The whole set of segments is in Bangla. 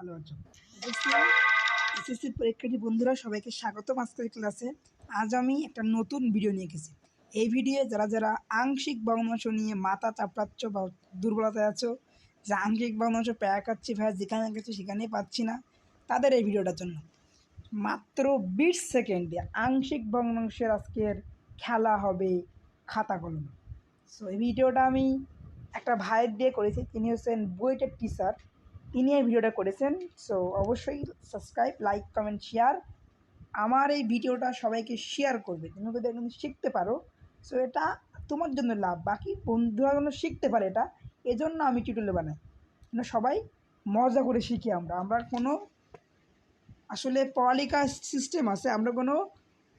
ভালো আছো? এসএসসি পরীক্ষার্থী বন্ধুরা, সবাইকে স্বাগতম আজকের ক্লাসে। আজ আমি একটা নতুন ভিডিও নিয়ে গেছি এই ভিডিও যারা যারা আংশিক ভগ্নাংশ নিয়ে মাথা চাপড়াচ্ছ বা দুর্বলতায় আছো যে আংশিক ভগ্নাংশ প্যারা খাচ্ছি ভাই, যেখানে গেছি সেখানেই পাচ্ছি না, তাদের এই ভিডিওটার জন্য। মাত্র বিশ সেকেন্ডে আংশিক ভগ্নাংশের আজকের খেলা হবে খাতা কলম। সো এই ভিডিওটা আমি একটা ভাইয়ের দিয়ে করেছি, তিনি হচ্ছেন বুয়েটের টিচার তিনি এই ভিডিওটা করেছেন সো অবশ্যই সাবস্ক্রাইব লাইক কমেন্ট শেয়ার আমার এই ভিডিওটা সবাইকে শেয়ার করবে, তুমি যদি একদম শিখতে পারো সো এটা তোমার জন্য লাভ, বাকি বন্ধুরা যেন শিখতে পারে এটা, এজন্য আমি টিউটোরিয়াল বানাই। মানে সবাই মজা করে শিখি আমরা আমরা কোনো আসলে পড়ালেখা সিস্টেম আছে, আমরা কোনো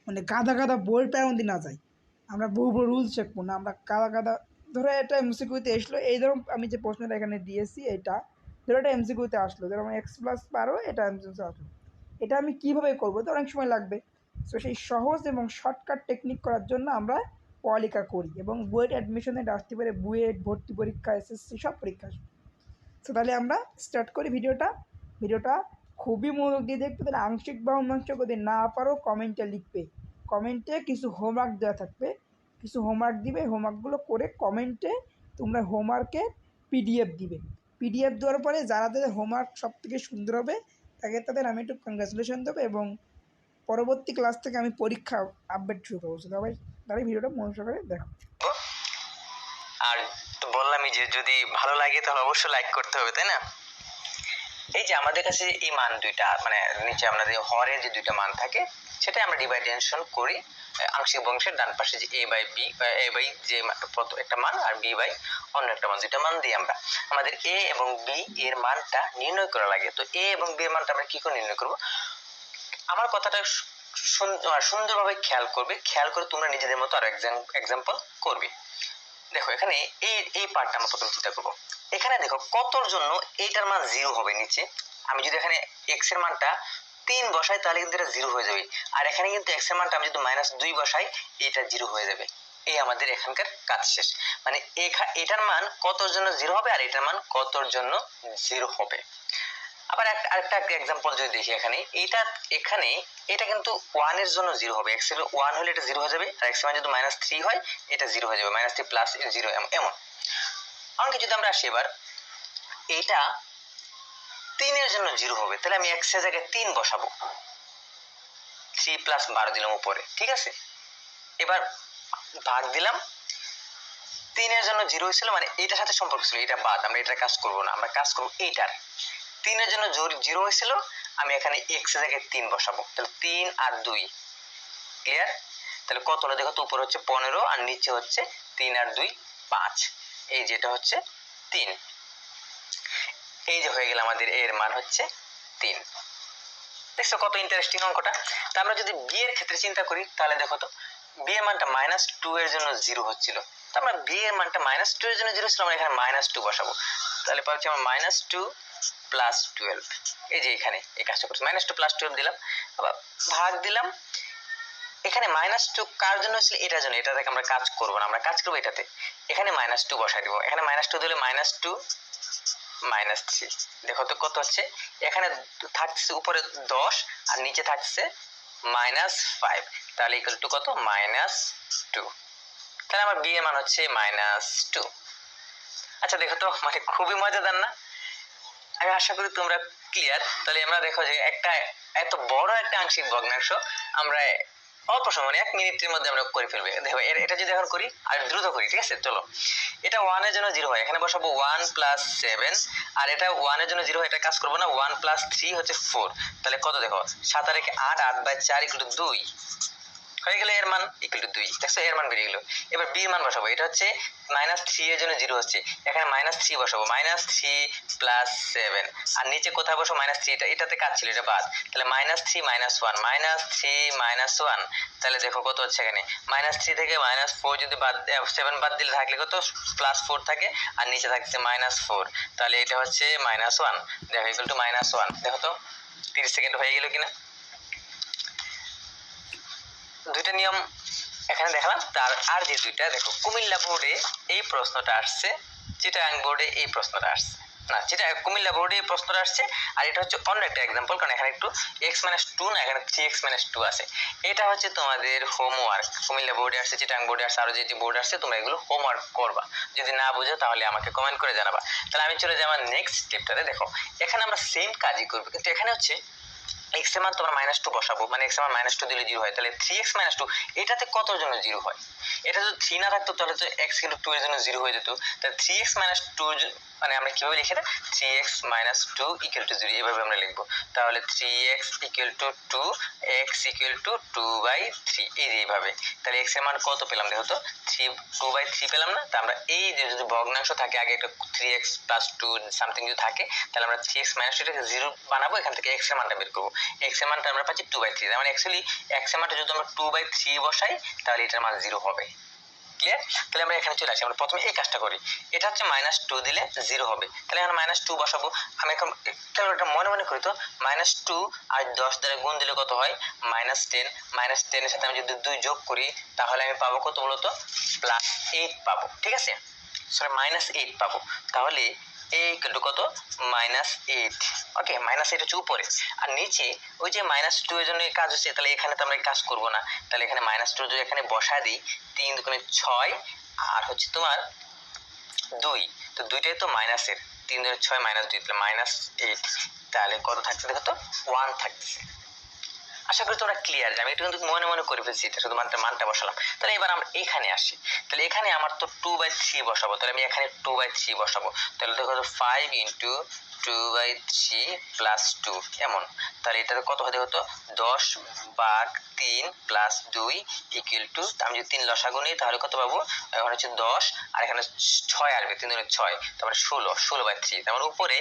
মানে গাদা গাদা বই প্যারন্দি না যাই আমরা বহু বউ রুলস চেক শিখব না, আমরা গাদা গাদা, ধরো এটা এমসিকিউতে এসলো, এই ধরো আমি যে প্রশ্নটা এখানে দিয়েছি, এটা ধরো এটা এমসিকিউতে আসলো, ধরো আমার এক্স প্লাস বারো, এটা এমসিকিউতে আসলো। এটা আমি কীভাবে করব? তো অনেক সময় লাগবে। সো সেই সহজ এবং শর্টকাট টেকনিক করার জন্য আমরা পড়ালেখা করি এবং বুয়েট অ্যাডমিশনে আসতে পারে বুয়েট ভর্তি পরীক্ষা এসএসসি সব পরীক্ষা সো তাহলে আমরা স্টার্ট করি ভিডিওটা। ভিডিওটা খুবই মনোযোগ দিয়ে দেখতে তাহলে আংশিক বা অংশ যদি না পারো কমেন্টে লিখবে। কমেন্টে কিছু হোমওয়ার্ক দেওয়া থাকবে। কিছু হোমওয়ার্ক দিবে হোমওয়ার্কগুলো করে কমেন্টে তোমরা হোমওয়ার্কের পিডিএফ দিবে। পিডিএফ দেওয়ার পরে যারা তাদের হোমওয়ার্ক সব থেকে সুন্দর হবে, তাকে তাদের আমি একটু কংগ্রাচুলেশন দেবো এবং পরবর্তী ক্লাস থেকে আমি পরীক্ষা আপডেট শুরু করব। সবাই তারা ভিডিওটা মনোযোগ করে দেখো। আর বললামই যে যদি ভালো লাগে তাহলে অবশ্যই লাইক করতে হবে, তাই না? এই যে আমাদের কাছে এই মান দুইটা মানে নিচে আমাদের হরের যে দুইটা মান থাকে সেটাই আমরা ডিভাইডেশন করি। আংশিক বংশের ডান পাশে যে a by b a by যে একটা মান আর বি বাই অন্য একটা মান, দুইটা মান দিই আমরা। আমাদের এ এবং বি এর মানটা নির্ণয় করা লাগে। তো এ এবং বি এর মানটা আমরা কি করে নির্ণয় করব? আমার কথাটা সুন্দরভাবে খেয়াল করবে। খেয়াল করে তোমরা নিজেদের মতো আর এক্সাম্পল করবে। দেখো, এখানে এই এই পার্টটা আমরা প্রথম চিন্তা করব। এখানে দেখো, কতর জন্য এইটার মান জিরো হবে নিচে? আমি যদি এখানে এক্সের মানটা তিন বসাই, তাহলে কিন্তু এটা জিরো হয়ে যাবে। আর এখানে কিন্তু এক্সের মানটা আমি যদি মাইনাস দুই বসাই, এটা জিরো হয়ে যাবে। এই আমাদের এখানকার কাজ শেষ। মানে এটার মান কতর জন্য জিরো হবে, আর এটার মান কতর জন্য জিরো হবে? আবার একটা, আরেকটা এক্সাম্পল যদি দেখি এখানে এটা এখানে, এটা কিন্তু ওয়ানের জন্য জিরো হবে। এক্সের ওয়ান হলে এটা জিরো হয়ে যাবে, আর এক্স মান যদি মাইনাস থ্রি হয়, এটা জিরো হয়ে যাবে। মাইনাস থ্রি প্লাস জিরো এমন। এমনকি যদি আমরা আসি এবার এটা তিনের জন্য জিরো হবে, তাহলে আমি এক্সের জায়গায় তিন বসাবো। থ্রি প্লাস বারো দিলাম উপরে, ঠিক আছে? এবার ভাগ দিলাম। তিনের জন্য জিরো হয়েছিল মানে এটার সাথে সম্পর্ক ছিল এটা বাদ, আমরা এটার কাজ করব না, আমরা কাজ করব এইটার। তিনের জন্য জিরো হয়েছিল, আমি এখানে এক্সের জায়গায় তিন বসাবো, তাহলে তিন আর দুই ক্লিয়ার তাহলে কত হলো দেখো তো উপরে হচ্ছে পনেরো আর নিচে হচ্ছে তিন আর দুই, পাঁচ, এই যেটা হচ্ছে তিন। এই যে হয়ে গেল আমাদের এর মান হচ্ছে তিন। দেখছ কত ইন্টারেস্টিং অঙ্কটা? তা আমরা যদি বি এর ক্ষেত্রে চিন্তা করি, তাহলে দেখো তো বি এর মানটা মাইনাস টু এর জন্য জিরো হচ্ছিল। তো আমরা বি এর মানটা মাইনাস টু এর জন্য জিরো ছিল, আমরা এখানে মাইনাস টু বসাবো। তাহলে পাচ্ছি আমরা মাইনাস টু প্লাস টুয়েলভ এই যে এখানে, এই কাজটা করছি। মাইনাস টু প্লাস টুয়েলভ দিলাম। আবার ভাগ দিলাম। এখানে মাইনাস টু কার জন্য ছিল এটার জন্য। এটা থেকে আমরা কাজ করব না, আমরা কাজ করব এটাতে। এখানে মাইনাস টু বসাই দিব। এখানে মাইনাস টু দিলে মাইনাস টু মাইনাস থ্রি দেখো তো কত হচ্ছে এখানে থাকছে উপরে দশ, আর নিচে থাকছে মাইনাস ফাইভ তাহলে ইকুয়াল টু কত? মাইনাস টু তাহলে আমার বি এর মান হচ্ছে মাইনাস টু আচ্ছা দেখো তো মানে খুবই মজাদার না? আমি আশা করি তোমরা ক্লিয়ার তাহলে আমরা দেখো যে একটা, এত বড় একটা আংশিক ভগ্নাংশ আমরা অল্প সময় মানে এক মিনিটের মধ্যে আমরা করে ফেলবে। দেখো এটা যদি এখন করি, আর দ্রুত করি, ঠিক আছে? চলো। এটা ওয়ানের জন্য জিরো হয়। এখানে বসাবো ওয়ান প্লাস সেভেন আর এটা ওয়ানের জন্য জিরো হয়। এটা কাজ করব না ওয়ান প্লাস থ্রি হচ্ছে ফোর তাহলে কত দেখো? সাত আর আট আট বাই চার একটু দুই। হয়ে গেলে এর মান ইকুয়াল টু দুই। দেখছ এর মান বেরিয়ে গেলো। এবার বি মান বসাবো। এটা হচ্ছে মাইনাস থ্রি এর জন্য জিরো হচ্ছে। এখানে মাইনাস থ্রি বসাবো। মাইনাস থ্রি প্লাস সেভেন আর নিচে কোথায় বসো মাইনাস থ্রি এটা এটাতে কাজ ছিল, এটা বাদ। তাহলে minus three minus one minus three minus one তাহলে দেখো কত হচ্ছে এখানে। মাইনাস থ্রি থেকে মাইনাস ফোর যদি বাদ সেভেন বাদ দিলে থাকলে কত? প্লাস ফোর থাকে। আর নিচে থাকছে মাইনাস ফোর তাহলে এটা হচ্ছে মাইনাস ওয়ান দেখো ইকুয়াল টু মাইনাস ওয়ান দেখো তো, তিরিশ সেকেন্ড হয়ে গেল কিনা? দুইটা নিয়ম এখানে দেখালাম, তার আর যে দুইটা, দেখো, কুমিল্লা বোর্ডে এই প্রশ্নটা আসছে, চিটাগাং বোর্ডে এই প্রশ্নটা আসছে। না যেটা কুমিল্লা বোর্ডে এই প্রশ্নটা আসছে, আর এটা হচ্ছে অন্য একটা এক্সাম্পল কারণ এখানে একটু এক্স মাইনাস টু না, এখানে থ্রি এক্স মাইনাস টু আছে। এটা হচ্ছে তোমাদের হোমওয়ার্ক কুমিল্লা বোর্ডে আসছে চিটাং বোর্ডে আসছে, আরও যেটি বোর্ড আসছে, তোমরা এগুলো হোমওয়ার্ক করবা। যদি না বুঝো, তাহলে আমাকে কমেন্ট করে জানাবা। তাহলে আমি চলে যাই আমার নেক্সট স্টেপটাতে দেখো, এখানে আমরা সেম কাজই করব, কিন্তু এখানে হচ্ছে এক্সের মান তোমরা মাইনাস টু বসাবো। মানে এক্সের মান মাইনাস টু দিলে জিরো হয়। তাহলে থ্রি এক্স মাইনাস টু এটাতে কত জিরো হয়? এটা যদি থ্রি না থাকতো, তাহলে তো এক্স কিন্তু টু এর জন্য জিরো হয়ে যেত। তাহলে থ্রি এক্স মাইনাস টু মানে আমরা কীভাবে লিখে দেয়? Three x minus two equal to zero এভাবে আমরা লিখব। তাহলে three x equal to two x equal to two by three এই যে এইভাবে। তাহলে এক্সের মান কত পেলাম দেখো তো? থ্রি টু বাই থ্রি পেলাম না? তা আমরা এই যে যদি ভগ্নাংশ থাকে, আগে একটা three x plus two something যদি থাকে, তাহলে আমরা থ্রি এক্স মাইনাস টুটাকে জিরো বানাবো, এখান থেকে এক্সের মানটা বের করব। এক্সের মানটা আমরা পাচ্ছি টু বাই থ্রি মানে অ্যাকচুয়ালি এক্সের মানটা যদি আমরা টু বাই থ্রি বসাই, তাহলে এটার মান জিরো হবে। ক্লিয়ার তাহলে আমরা এখানে চলে আসি। আমরা প্রথমে এই কাজটা করি। এটা হচ্ছে মাইনাস টু দিলে জিরো হবে। তাহলে এখানে মাইনাস টু বসাবো। আমি এখন এটা মনে মনে করি তো? মাইনাস টু আর দশ দ্বারা গুণ দিলে কত হয়? মাইনাস টেন মাইনাস টেনের সাথে আমি যদি দুই যোগ করি, তাহলে আমি পাবো কত বলতো? প্লাস এইট পাবো। ঠিক আছে? সরি মাইনাস এইট পাবো। তাহলে এ ইকুয়াল কত? Minus eight okay minus eight হচ্ছে উপরে। আর নিচে, ওই যে মাইনাস টু এর জন্য কাজ হচ্ছে, তাহলে এখানে তো আমরা কাজ করব না। তাহলে এখানে মাইনাস টু যদি এখানে বসায় দিই, তিন দুগুণে ছয়, আর হচ্ছে তোমার দুই। তো দুইটাই তো মাইনাসের তিন দুগুণে ছয় মাইনাস দুই, তাহলে মাইনাস এইট তাহলে কত থাকছে দেখো তো? ওয়ান থাকছে। আশা করি তোমরা ক্লিয়ার আমি একটু কিন্তু মনে মনে করে ফেলছি এটা শুধু মানটা মানটা বসালাম। তাহলে এবার আমরা এখানে আসি। তাহলে এখানে আমার তো টু বাই থ্রি বসাবো। তাহলে আমি এখানে টু বাই থ্রি বসাবো। তাহলে দেখো five into two by three plus two এমন তাহলে এটাতে কত হতে হতো দশ বাঘ তিন প্লাস দুই ইকুয়াল টু আমি যদি তিন লসাগু নিই, তাহলে কত পাবো? এখন হচ্ছে দশ, আর এখানে ছয় আসবে, তিন ছয়, তারপরে ষোলো ষোলো বাই থ্রি তার মানে উপরে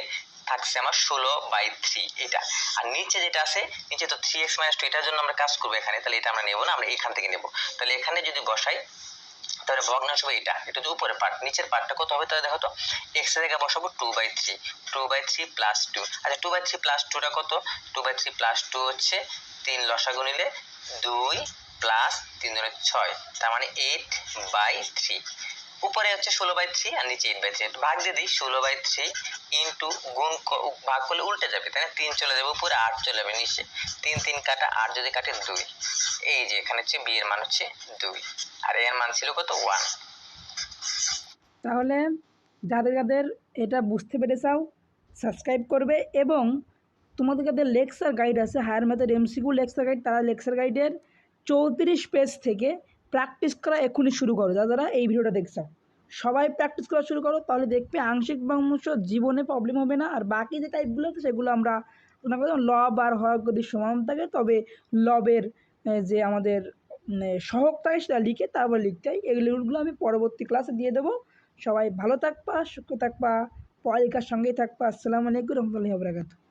থাকছে আমার ষোলো বাই থ্রি এটা। আর নিচে যেটা আছে, নিচে তো থ্রি এক্স মাইনাস টু এটার জন্য আমরা কাজ করব এখানে, তাহলে এটা আমরা নেব না, আমরা এখান থেকে নেব। তাহলে এখানে যদি বসাই, তাহলে ভগ্নাংশ হবে এটা এটা হচ্ছে উপরের পার্ট নিচের পার্টটা কত হবে তাহলে দেখো তো এক্সের জায়গায় বসাবো two by three two by three plus two আচ্ছা টু বাই থ্রি প্লাস টুটা কত? Two by three plus two হচ্ছে তিন লসাগু নিলে দুই প্লাস তিন ধরে ছয়, তার মানে এইট বাই থ্রি উপরে হচ্ছে ষোলো বাই থ্রি আর নিচে এইট বাই থ্রি ভাগ দিয়ে দিই, ষোলো বাই থ্রি ইন্টু গুণ ভাগ করলে উল্টে যাবে, তাই না? তিন চলে যাবে উপরে, আট চলে যাবে নিচে। তিন তিন কাটা আট যদি কাটে দুই। এই যে এখানে হচ্ছে বি এর মান হচ্ছে দুই। আর এর মান ছিল কত? ওয়ান তাহলে যাদের যাদের এটা বুঝতে পেরে চাও সাবস্ক্রাইব করবে এবং তোমাদের যাদের লেকচার গাইড আছে হায়ার ম্যাথের এমসিকিউ লেকচার গাইড তারা লেকচার গাইডের চৌত্রিশ পেজ থেকে প্র্যাকটিস করা এখনই শুরু করো। যারা যারা এই ভিডিওটা দেখছ, সবাই প্র্যাকটিস করা শুরু করো, তাহলে দেখবে আংশিক বাংশ জীবনে প্রবলেম হবে না। আর বাকি যে টাইপগুলো আছে, সেগুলো আমরা লব আর হক যদি সমান থাকে, তবে লবের যে আমাদের সহক থাকে, সেটা লিখে তারপর লিখতে হয়। এগুলোগুলো আমি পরবর্তী ক্লাসে দিয়ে দেবো। সবাই ভালো থাকবা, সুস্থ থাকবা, পড়ালেখার সঙ্গেই থাকবা। আসসালামু আলাইকুম রহমতুল্লাহি ওয়া বারাকাতুহু।